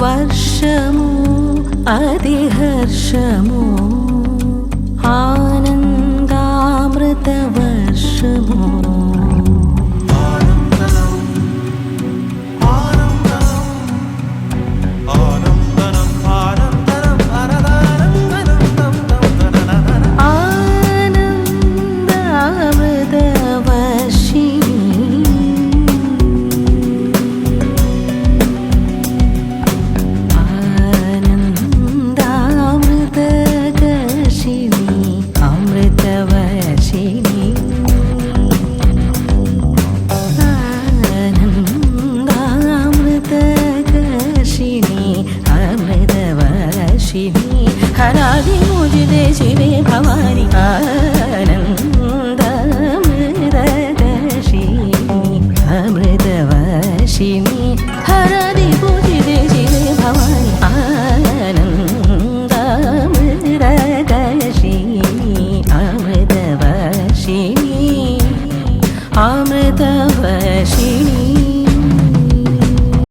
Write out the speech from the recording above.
വർഷമോ അതിഹർഷമോ ആനന്ദാമൃത അമൃതവർഷിണി ആനന്ദാമൃതകർഷിണി അമൃതവർഷിണി. ഹരാതി മുജിതേ അമൃതവർഷിണി